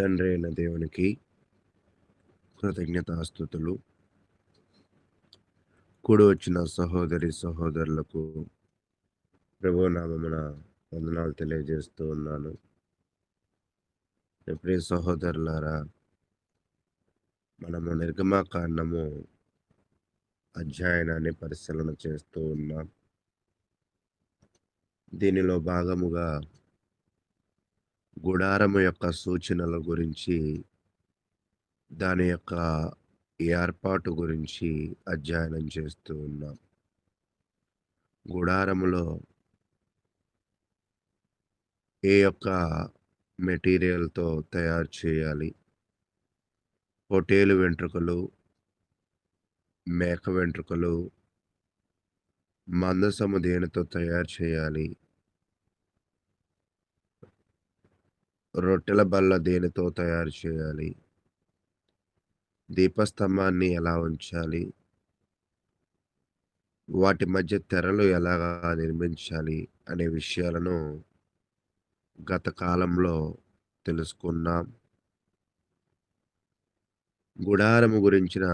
తండ్రి అయిన దేవునికి కృతజ్ఞతాస్థుతులు కూడి వచ్చిన సహోదరి సహోదరులకు ప్రభునామమున వందనాలు తెలియజేస్తూ ఉన్నాను. ప్రియ సహోదరులారా మనము నిర్గమాకాండము అధ్యయనాన్ని పరిశీలన చేస్తూ ఉన్నాం. దీనిలో భాగముగా గుడారము యొక్క సూచనల గురించి దాని యొక్క ఏర్పాటు గురించి అధ్యయనం చేస్తూ ఉన్నాం. గుడారములో ఏ యొక్క మెటీరియల్తో తయారు చేయాలి? పొటేలు వెంట్రుకలు మేక వెంట్రుకలు మందసము దేనితో తయారు చేయాలి? రొట్టెల బల్ల దేనితో తయారు చేయాలి? దీపస్తంభాన్ని ఎలా ఉంచాలి? వాటి మధ్య తెరలు ఎలాగా నిర్మించాలి? అనే విషయాలను గత కాలంలో తెలుసుకున్నాం. గుడారము గురించిన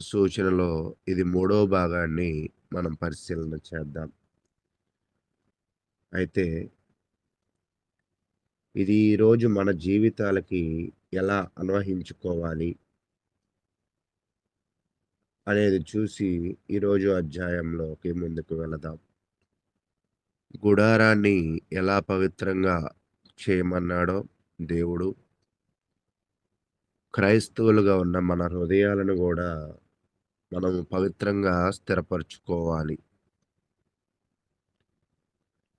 సూచనలో ఇది మూడో భాగాన్ని మనం పరిశీలన చేద్దాం. అయితే ఇది ఈరోజు మన జీవితాలకి ఎలా అన్వహించుకోవాలి అనేది చూసి ఈరోజు అధ్యాయంలోకి ముందుకు వెళదాం. గుడారాన్ని ఎలా పవిత్రంగా చేయమన్నాడో దేవుడు. క్రైస్తవులుగా ఉన్న మన హృదయాలను కూడా మనం పవిత్రంగా స్థిరపరచుకోవాలి.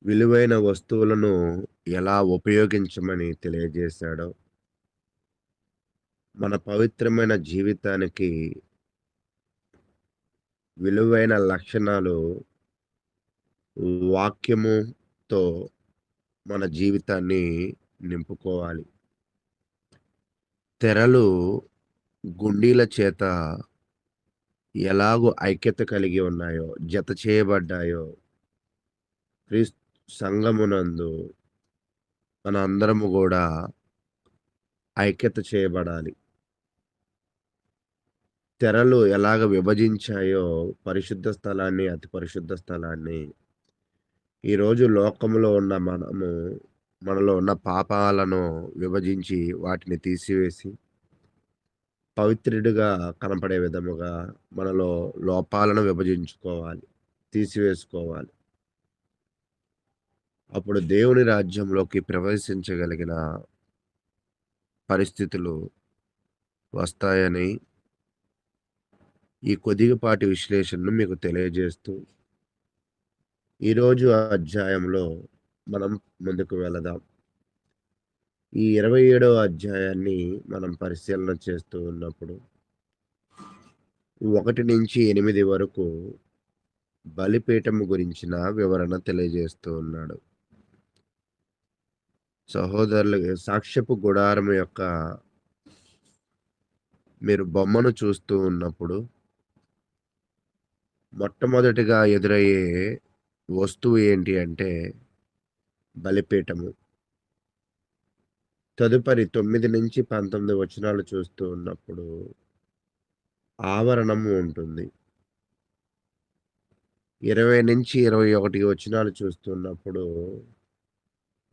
విలువైన వస్తువులను ఎలా ఉపయోగించమని తెలియజేశాడో మన పవిత్రమైన జీవితానికి విలువైన లక్షణాలు వాక్యముతో మన జీవితాన్ని నింపుకోవాలి. తెరలు గుండీల చేత ఎలాగో ఐక్యత కలిగి ఉన్నాయో జత చేయబడ్డాయో క్రీస్తు సంఘమునందు మన అందరము కూడా ఐక్యత చేయబడాలి. తెరలు ఎలాగ విభజించాయో పరిశుద్ధ స్థలాన్ని అతి పరిశుద్ధ స్థలాన్ని ఈరోజు లోకంలో ఉన్న మనము మనలో ఉన్న పాపాలను విభజించి వాటిని తీసివేసి పవిత్రుడిగా కనపడే విధముగా మనలో లోపాలను విభజించుకోవాలి తీసివేసుకోవాలి. అప్పుడు దేవుని రాజ్యంలోకి ప్రవేశించగలిగిన పరిస్థితులు వస్తాయని ఈ కొద్దిపాటి విశ్లేషణను మీకు తెలియజేస్తూ ఈరోజు అధ్యాయంలో మనం ముందుకు వెళదాం. ఈ ఇరవై ఏడవ అధ్యాయాన్ని మనం పరిశీలన చేస్తూ ఉన్నప్పుడు ఒకటి నుంచి ఎనిమిది వరకు బలిపీఠము గురించిన వివరణ తెలియజేస్తూ ఉన్నాడు. సహోదరులు సాక్ష్యపు గుడారం యొక్క మీరు బొమ్మను చూస్తూ ఉన్నప్పుడు మొట్టమొదటిగా ఎదురయ్యే వస్తువు ఏంటి అంటే బలిపీఠము. తదుపరి తొమ్మిది నుంచి పంతొమ్మిది వచనాలు చూస్తూ ఉన్నప్పుడు ఆవరణము ఉంటుంది. ఇరవై నుంచి ఇరవై ఒకటి వచనాలు చూస్తున్నప్పుడు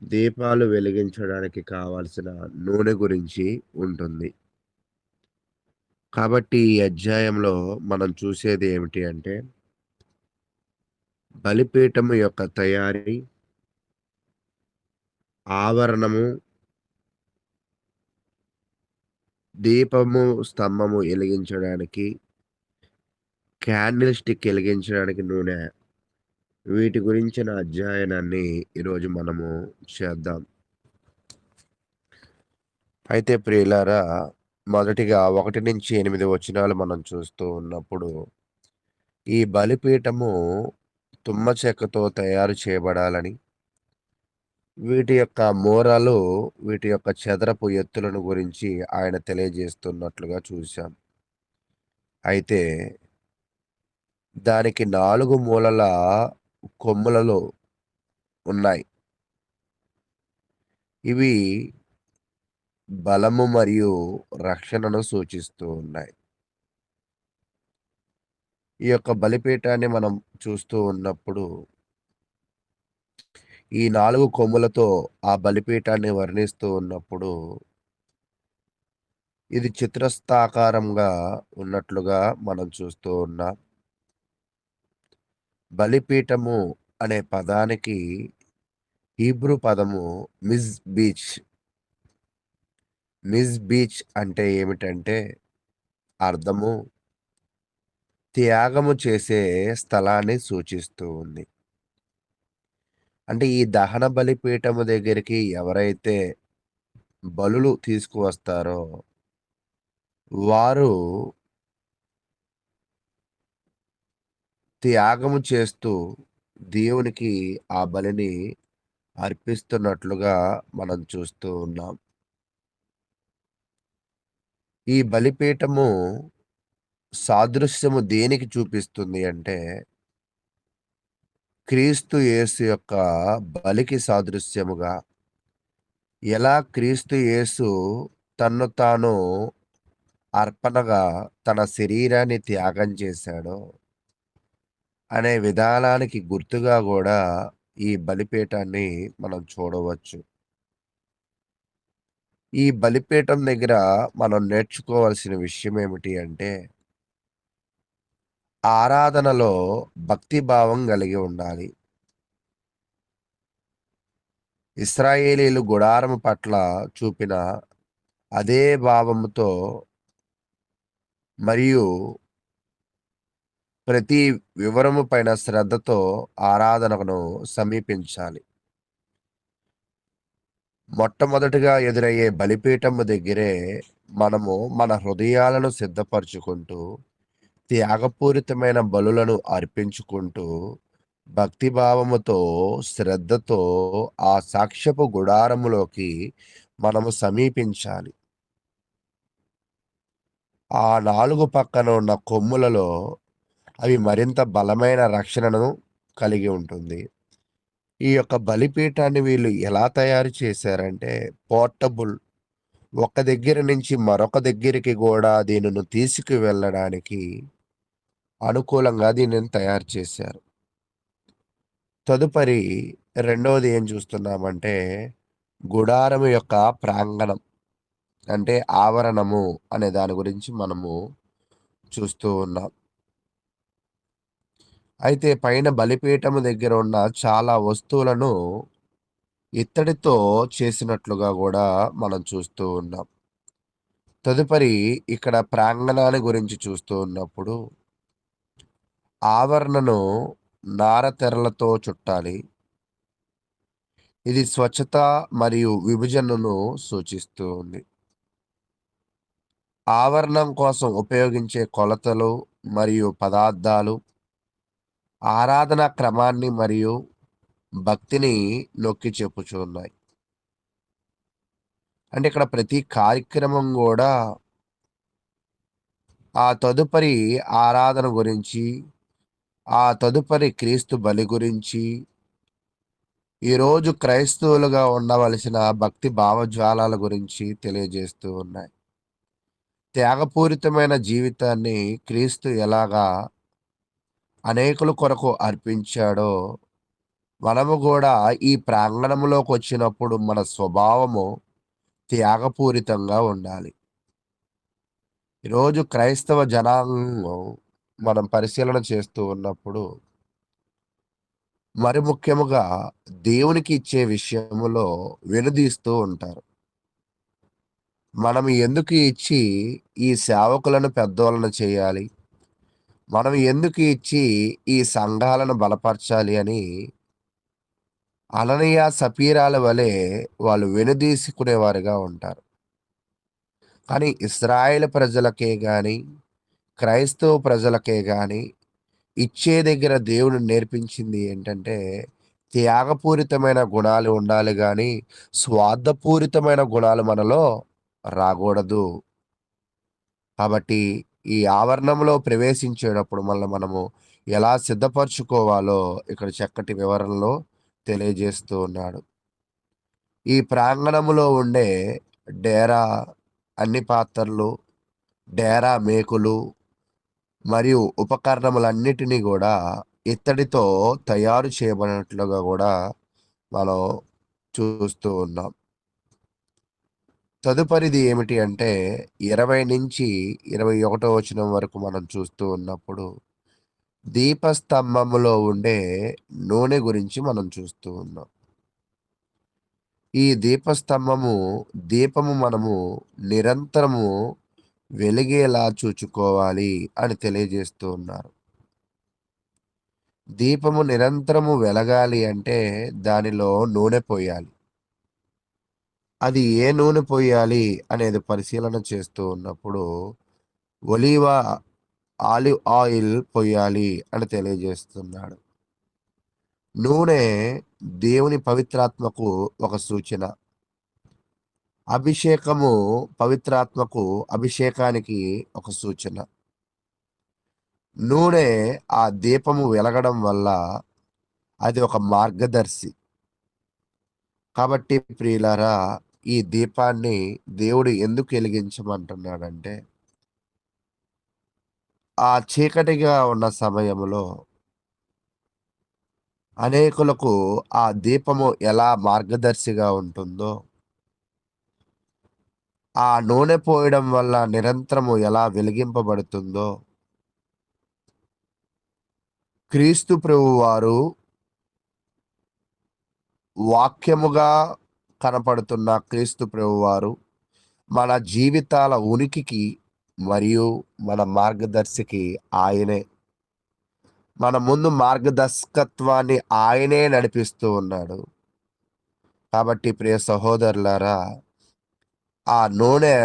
దీపాలు వెలిగించడానికి కావాల్సిన నూనె గురించి ఉంటుంది. కాబట్టి ఈ అధ్యాయంలో మనం చూసేది ఏమిటి అంటే బలిపీఠము యొక్క తయారీ ఆవరణము దీపము స్తంభము వెలిగించడానికి క్యాండిల్ స్టిక్ వెలిగించడానికి నూనె వీటి గురించిన అధ్యయనాన్ని ఈరోజు మనము చేద్దాం. అయితే ప్రియులారా మొదటిగా ఒకటి నుంచి ఎనిమిది వచనాలు మనం చూస్తూ ఉన్నప్పుడు ఈ బలిపీఠము తుమ్మ చెక్కతో తయారు చేయబడాలని వీటి యొక్క మూరలు వీటి యొక్క చదరపు ఎత్తులను గురించి ఆయన తెలియజేస్తున్నట్లుగా చూశాం. అయితే దానికి నాలుగు మూలల కొమ్ములలో ఉన్నాయి ఇవి బలము మరియు రక్షణను సూచిస్తూ ఉన్నాయి. ఈ యొక్క బలిపీఠాన్ని మనం చూస్తూ ఉన్నప్పుడు ఈ నాలుగు కొమ్ములతో ఆ బలిపీఠాన్ని వర్ణిస్తూ ఉన్నప్పుడు ఇది చిత్రస్థాకారంగా ఉన్నట్లుగా మనం చూస్తూ ఉన్నాం. బలిపీఠము అనే పదానికి హీబ్రూ పదము మిజ్ బీచ్ మిజ్ బీచ్ అంటే ఏమిటంటే అర్థము త్యాగము చేసే స్థలాన్ని సూచిస్తూ ఉంది. అంటే ఈ దహన బలిపీఠము దగ్గరికి ఎవరైతే బలులు తీసుకువస్తారో వారు త్యాగము చేస్తూ దేవునికి ఆ బలిని అర్పిస్తున్నట్లుగా మనం చూస్తూ ఉన్నాం. ఈ బలిపీఠము సాదృశ్యము దేనికి చూపిస్తుంది అంటే క్రీస్తు యేసు యొక్క బలికి సాదృశ్యముగా ఎలా క్రీస్తు యేసు తన్ను తాను అర్పణగా తన శరీరాన్ని త్యాగం చేశాడో అనే విధానానికి గుర్తుగా కూడా ఈ బలిపీఠాన్ని మనం చూడవచ్చు. ఈ బలిపీఠం దగ్గర మనం నేర్చుకోవాల్సిన విషయం ఏమిటి అంటే ఆరాధనలో భక్తి భావం కలిగి ఉండాలి. ఇస్రాయేలీలు గుడారం పట్ల చూపిన అదే భావముతో మరియు ప్రతి వివరము పైన శ్రద్ధతో ఆరాధనను సమీపించాలి. మొట్టమొదటిగా ఎదురయ్యే బలిపీఠము దగ్గరే మనము మన హృదయాలను సిద్ధపరచుకుంటూ త్యాగపూరితమైన బలులను అర్పించుకుంటూ భక్తిభావముతో, శ్రద్ధతో ఆ సాక్ష్యపు గుడారములోకి మనము సమీపించాలి. ఆ నాలుగు పక్కన ఉన్న కొమ్ములలో అవి మరింత బలమైన రక్షణను కలిగి ఉంటుంది. ఈ యొక్క బలిపీఠాన్ని వీళ్ళు ఎలా తయారు చేశారంటే పోర్టబుల్ ఒక దగ్గర నుంచి మరొక దగ్గరికి కూడా దీనిని తీసుకువెళ్ళడానికి అనుకూలంగా దీనిని తయారు చేశారు. తదుపరి రెండవది ఏం చూస్తున్నామంటే గుడారము యొక్క ప్రాంగణం. అంటే ఆవరణము అనే దాని గురించి మనము చూస్తూ ఉన్నాం. అయితే పైన బలిపీఠము దగ్గర ఉన్న చాలా వస్తువులను ఇత్తడితో చేసినట్లుగా కూడా మనం చూస్తూ ఉన్నాం. తదుపరి ఇక్కడ ప్రాంగణాన్ని గురించి చూస్తూ ఉన్నప్పుడు ఆవరణను నారతెరలతో చుట్టాలి. ఇది స్వచ్ఛత మరియు విభజనను సూచిస్తూ ఉంది. ఆవరణం కోసం ఉపయోగించే కొలతలు మరియు పదార్థాలు ఆరాధన క్రమాన్ని మరియు భక్తిని నొక్కి చెప్పుచున్నాయి. అంటే ఇక్కడ ప్రతి కార్యక్రమం కూడా ఆ తదుపరి ఆరాధన గురించి, ఆ తదుపరి క్రీస్తు బలి గురించి ఈరోజు క్రైస్తవులుగా ఉండవలసిన భక్తి భావజ్వాలాల గురించి తెలియజేస్తూ ఉన్నాయి. త్యాగపూరితమైన జీవితాన్ని క్రీస్తు ఎలాగా అనేకుల కొరకు అర్పించాడో మనము కూడా ఈ ప్రాంగణంలోకి వచ్చినప్పుడు మన స్వభావము త్యాగపూరితంగా ఉండాలి. ఈరోజు క్రైస్తవ జనాంగం మనం పరిశీలన చేస్తూ ఉన్నప్పుడు మరి ముఖ్యముగా దేవునికి ఇచ్చే విషయములో వెనుదీస్తూ ఉంటారు. మనం ఎందుకు ఇచ్చి ఈ సేవకులను పెద్దోళ్ళను చేయాలి? మనం ఎందుకు ఇచ్చి ఈ సంఘాలను బలపరచాలి అని అననీయ, సపీరాల వలె వాళ్ళు వెనుదీసుకునేవారుగా ఉంటారు. కానీ ఇస్రాయేల్ ప్రజలకే కానీ క్రైస్తవ ప్రజలకే కానీ ఇచ్చే దగ్గర దేవుడు నేర్పించింది ఏంటంటే త్యాగపూరితమైన గుణాలు ఉండాలి కానీ స్వార్థపూరితమైన గుణాలు మనలో రాకూడదు కాబట్టి ఈ ఆవరణంలో ప్రవేశించేటప్పుడు మళ్ళీ మనము ఎలా సిద్ధపరచుకోవాలో ఇక్కడ చక్కటి వివరణలో తెలియజేస్తూ ఉన్నాడు. ఈ ప్రాంగణములో ఉండే డేరా అన్ని పాత్రలు, డేరా మేకులు మరియు ఉపకరణములన్నిటిని కూడా ఇత్తడితో తయారు చేయబడినట్లుగా కూడా మనం చూస్తూ ఉన్నాం. తదుపరిది ఏమిటి అంటే 20-21 వచనం వరకు మనం చూస్తూ ఉన్నప్పుడు దీపస్తంభములో ఉండే నూనె గురించి మనం చూస్తూ ఉన్నాం. ఈ దీపస్తంభము దీపము మనము నిరంతరము వెలిగేలా చూచుకోవాలి అని తెలియజేస్తూ ఉన్నారు. దీపము నిరంతరము వెలగాలి అంటే దానిలో నూనె పోయాలి. అది ఏ నూనె పోయాలి అనేది పరిశీలన చేస్తూ ఉన్నప్పుడు ఒలీవ ఆలివ్ ఆయిల్ పొయ్యాలి అని తెలియజేస్తున్నాడు. నూనె దేవుని పవిత్రాత్మకు ఒక సూచన. అభిషేకము పవిత్రాత్మకు అభిషేకానికి ఒక సూచన. నూనె ఆ దీపము వెలగడం వల్ల అది ఒక మార్గదర్శి. కాబట్టి ప్రియులారా ఈ దీపాన్ని దేవుడు ఎందుకు ఎలిగించమంటున్నాడంటే ఆ చీకటిగా ఉన్న సమయంలో అనేకులకు ఆ దీపము ఎలా మార్గదర్శిగా ఉంటుందో ఆ నూనె పోయడం వల్ల నిరంతరము ఎలా వెలిగింపబడుతుందో క్రీస్తు ప్రభువారు వాక్యముగా కనపడుతున్న క్రీస్తు ప్రభువారు మన జీవితాల ఉనికికి మరియు మన మార్గదర్శికి ఆయనే. మన ముందు మార్గదర్శకత్వాన్ని ఆయనే నడిపిస్తూ ఉన్నాడు. కాబట్టి ప్రియ సహోదరులారా ఆ నూనె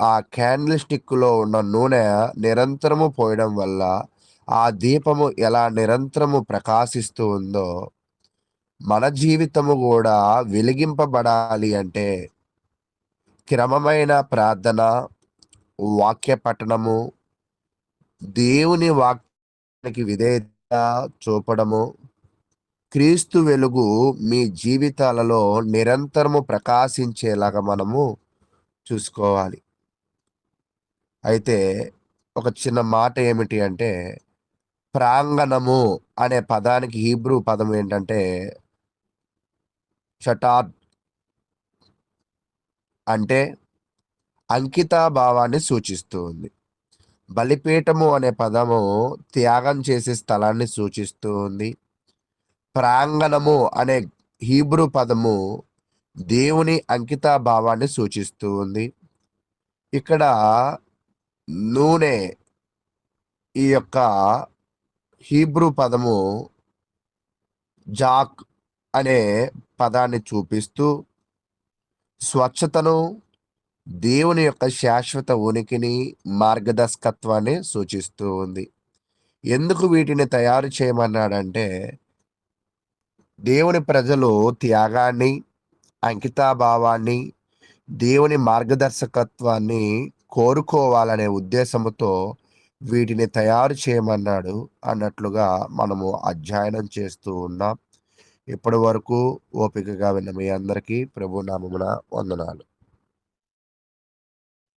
ఆ క్యాండిల్ స్టిక్‌లో ఉన్న నూనె నిరంతరము పోయడం వల్ల ఆ దీపము ఎలా నిరంతరము ప్రకాశిస్తూ ఉందో మన జీవితము కూడా వెలిగింపబడాలి అంటే క్రమమైన ప్రార్థన, వాక్య పఠనము, దేవుని వాక్యానికి విధేయత చూపడము, క్రీస్తు వెలుగు మీ జీవితాలలో నిరంతరము ప్రకాశించేలాగా మనము చూసుకోవాలి. అయితే ఒక చిన్న మాట ఏమిటి అంటే ప్రాంగణము అనే పదానికి హీబ్రూ పదం ఏంటంటే షటార్ అంటే అంకితాభావాన్ని సూచిస్తుంది బలిపీఠము అనే పదము త్యాగం చేసే స్థలాన్ని సూచిస్తుంది ప్రాంగణము అనే హీబ్రూ పదము దేవుని అంకితాభావాన్ని సూచిస్తుంది ఇక్కడ నూనె ఈ యొక్క హీబ్రూ పదము జాక్ అనే పదాన్ని చూపిస్తూ స్వచ్ఛతను, దేవుని యొక్క శాశ్వత ఉనికిని, మార్గదర్శకత్వాన్ని సూచిస్తూ ఉంది. ఎందుకు వీటిని తయారు చేయమన్నాడంటే దేవుని ప్రజలు త్యాగాన్ని, అంకితాభావాన్ని, దేవుని మార్గదర్శకత్వాన్ని కోరుకోవాలనే ఉద్దేశంతో వీటిని తయారు చేయమన్నాడు అన్నట్లుగా మనము అధ్యయనం చేస్తూ ఉన్నాం. ఇప్పటి వరకు ఓపికగా విన్న మీ అందరికీ ప్రభు నామమున వందనాలు.